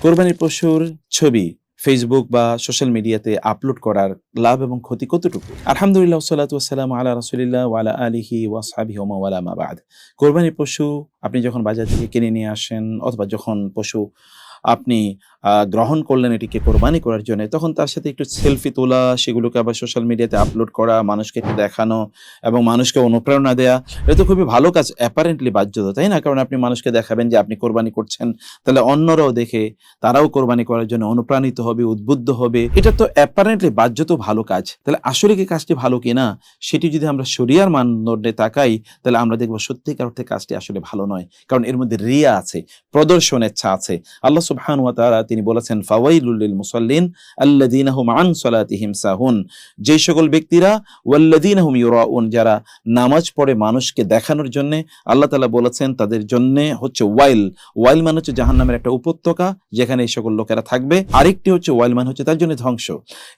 কোরবানির পশুর ছবি ফেসবুক বা সোশ্যাল মিডিয়াতে আপলোড করার লাভ এবং ক্ষতি কতটুকু? আলহামদুলিল্লাহ সাল্লাতু আসসালাম আলা রসুলিল্লাহ ওয়ালা আলিহি ওয়াসাবি ওয়ালা মাবাদ কোরবানির পশু আপনি যখন বাজার থেকে কিনে নিয়ে আসেন অথবা যখন পশু আপনি গ্রহণ করলেন এটিকে কোরবানি করার জন্য। তখন তার সাথে একটু সেলফি তোলা, সেগুলোকে আবার সোশ্যাল মিডিয়াতে আপলোড করা, মানুষকে একটু দেখানো এবং মানুষকে অনুপ্রেরণা দেয়া, এটা তো খুবই ভালো কাজ অ্যাপারেন্টলি বাধ্যতা, তাই না? কারণ আপনি মানুষকে দেখাবেন যে আপনি কোরবানি করছেন, তাহলে অন্যরাও দেখে তারাও কোরবানি করার জন্য অনুপ্রাণিত হবে, উদ্বুদ্ধ হবে। এটা তো অ্যাপারেন্টলি বাহ্যত ভালো কাজ। তাহলে আসলে কি কাজটি ভালো কিনা সেটি যদি আমরা শরিয়ার মানদণ্ডে তাকাই, তাহলে আমরা দেখব সত্যিকার অর্থে কাজটি আসলে ভালো নয়। কারণ এর মধ্যে রিয়া আছে প্রদর্শনের ছা আছে। আল্লাহ সুবহান ওয়া তাআলা তিনি বলেছেন, ফাওয়াইলুল লিল মুসাল্লিন আল্লাযীনা হুম আন সালাতিহিম সাহুন। যে সকল ব্যক্তিরা, ওয়াল্লাযীনা হুম ইউরাউন, যারা নামাজ পড়ে মানুষকে দেখানোর জন্য, আল্লাহ তাআলা বলেছেন, তাদের জন্য হচ্ছে ওয়াইল। ওয়াইল মানে হচ্ছে জাহান্নামের একটা উপত্যকা, যেখানে এই সকল লোকেরা থাকবে। আরেকটি হচ্ছে ওয়াইল মানে হচ্ছে তার জন্য ধ্বংস।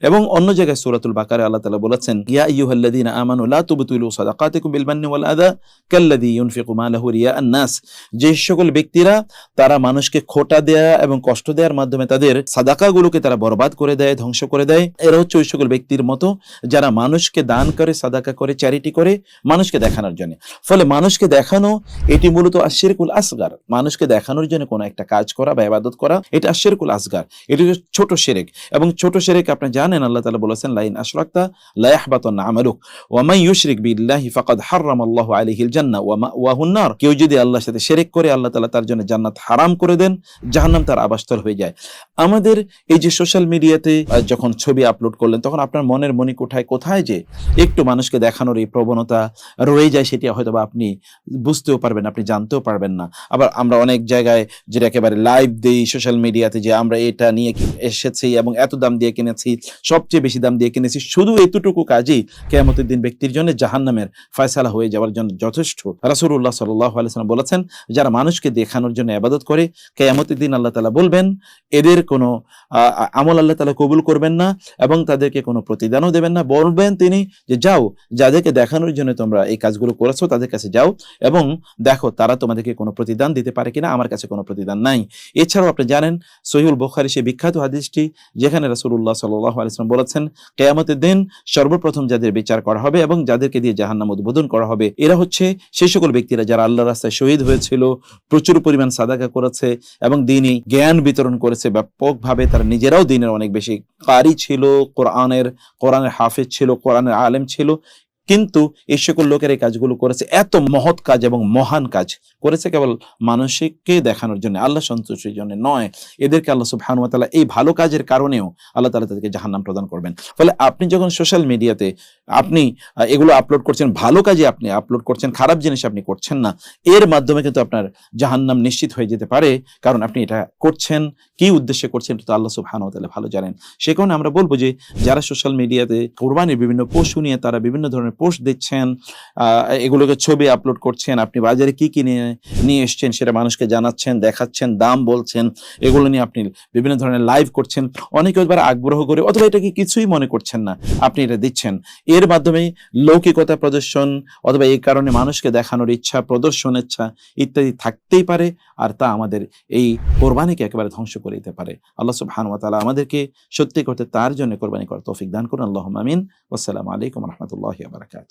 এবং অন্য জায়গায় সূরাতুল বাকারে আল্লাহ তাআলা বলেছেন, ইয়া আইয়ুহাল্লাযীনা আমানু লা তুবতিলু সাদাকাতিকুম বিল মান্নি ওয়াল আযা কাল্লাযী ইউনফিকু মালাহু রিয়াআন নাস। যে সকল ব্যক্তিরা, তারা মানুষকে খোটা দেয়া এবং কষ্ট দেওয়ার মাধ্যমে তাদের সাদাকাগুলোকে তারা বরবাদ করে দেয়, ধ্বংস করে দেয়। এরা হচ্ছে ওই সকল ব্যক্তির মতো যারা মানুষকে দান করে, সাদাকা করে চ্যারিটি করে মানুষকে দেখানোর জন্য। ফলে মানুষকে দেখানো, এটি মূলত আশিরকুল আসগার। মানুষকে দেখানোর জন্য কোনো একটা কাজ করা বা ইবাদত করা, এটা আশিরকুল আসগার। এটি ছোট সেরেক এবং ছোট সেরেক আপনি জানেন, আল্লাহ তাআলা বলেছেন, লাইন আশরাকতা লা ইয়াহবাতান্না আমালুক। ওয়া মান ইউশরিক বিল্লাহি ফাকাদ হারামাল্লাহু আলাইহিল জান্নাহ ওয়া মাওয়াহুন নার কেউ যদি আল্লাহর সাথে শিরক করে, আল্লাহ তালা তার জন্য জান্নাত হারাম করে দেন, জাহান্নাম তার আবাসস্থল হয়ে যায়। আমাদের এই যে সোশ্যাল মিডিয়াতে যখন ছবি আপলোড করলেন, তখন আপনার মনের মনে কোঠায় কোথায় যে একটু মানুষকে দেখানোর এই প্রবণতা রয়ে যায় সেটি হয়তো আপনি বুঝতেও পারবেন, আপনি জানতেও পারবেন না। আবার আমরা অনেক জায়গায় যেটা একেবারে লাইভ দেই সোশ্যাল মিডিয়াতে যে আমরা এটা নিয়ে এসেছি এবং এত দাম দিয়ে কিনেছি, সবচেয়ে বেশি দাম দিয়ে কিনেছি, শুধু এতটুকু কাজই কেয়ামতের ব্যক্তির জন্য জাহান্নামের ফয়সালা হয়ে যাওয়ার জন্য যথেষ্ট। আলাইহি সাল্লাম বলেছেন, যারা মানুষকে দেখানোর জন্য ইবাদত করে, কেয়ামতের দিন আল্লাহ তালা বলবেন এদের কোনো আমল আল্লাহ তাআলা কবুল করবেন না এবং তাদেরকে কোনো প্রতিদানও দেবেন না। বলবেন তিনি যে, যাও, যাদেরকে দেখানোর জন্য তোমরা এই কাজগুলো করেছ তাদের কাছে যাও এবং দেখো তারা তোমাদেরকে কোনো প্রতিদান দিতে পারে কিনা, আমার কাছে কোনো প্রতিদান নাই। এছাড়াও আপনি জানেন সহিউল বুখারী সে বিখ্যাত হাদিসটি যেখানে রাসূলুল্লাহ সাল্লাল্লাহু আলাইহি ওয়াসাল্লাম বলেছেন, কেয়ামতের দিন সর্বপ্রথম যাদের বিচার করা হবে এবং যাদেরকে দিয়ে জাহান্নাম উদ্বোধন করা হবে, এরা হচ্ছে সেই সকল ব্যক্তিরা যারা আল্লাহ রাস্তায় শহীদ হয়েছিল, প্রচুর পরিমাণ সাদাকা করেছে এবং দিনই জ্ঞান বিতরণ করেছে। ব্যাপকভাবে তারা নিজেরাও দিনের অনেক বেশি কারি ছিল, কোরআনের কোরআনের হাফেজ ছিল, কোরআনের আলেম ছিল। কিন্তু এই সকল লোকের এই কাজগুলো করেছে। এত মহৎ কাজ এবং মহান কাজ করেছে কেবল মানুষকে দেখানোর জন্য, আল্লাহ সন্তুষ্টির জন্য নয়। এদেরকে আল্লাহ সুবহান ওয়া তাআলা এই ভালো কাজের কারণেও আল্লাহ তালা তাদেরকে জাহান্নাম প্রদান করবেন। ফলে আপনি যখন সোশ্যাল মিডিয়াতে আপনি এগুলো আপলোড করছেন, ভালো কাজে আপনি আপলোড করছেন, খারাপ জিনিস আপনি করছেন না, এর মাধ্যমে কিন্তু আপনার জাহান্নাম নিশ্চিত হয়ে যেতে পারে। কারণ আপনি এটা করছেন, কি উদ্দেশ্যে করছেন তো আল্লাহ সুবহানাহু ওয়া তাআলা ভালো জানেন। সে কারণে আমরা বলব যে, যারা সোশ্যাল মিডিয়াতে কোরবানির বিভিন্ন পশু নিয়ে তারা বিভিন্ন ধরনের পোস্ট দিচ্ছেন এগুলোকে ছবি আপলোড করছেন, আপনি বাজারে কি কি নিয়ে নিয়ে এসছেন সেটা মানুষকে জানাচ্ছেন, দেখাচ্ছেন, দাম বলছেন, এগুলো নিয়ে আপনি বিভিন্ন ধরনের লাইভ করছেন। অনেকে এবার আগ্রহ করে, অথবা এটাকে কিছুই মনে করছেন না, আপনি এটা দিচ্ছেন। এর মাধ্যমে লৌকিকতা প্রদর্শন, অথবা এই কারণে মানুষকে দেখানোর ইচ্ছা প্রদর্শন ইচ্ছা ইত্যাদি থাকতেই পারে, আর তা আমাদের এই কোরবানিকে একেবারে ধ্বংস করে দিতে পারে। আল্লাহ সুবহান ওয়া তাআলা আমাদেরকে সত্যি করতে তার জন্য কোরবানি করার তৌফিক দান করুন। আল্লাহ আমিন। আসসালামু আলাইকুম রহমতুল্লাহ Ana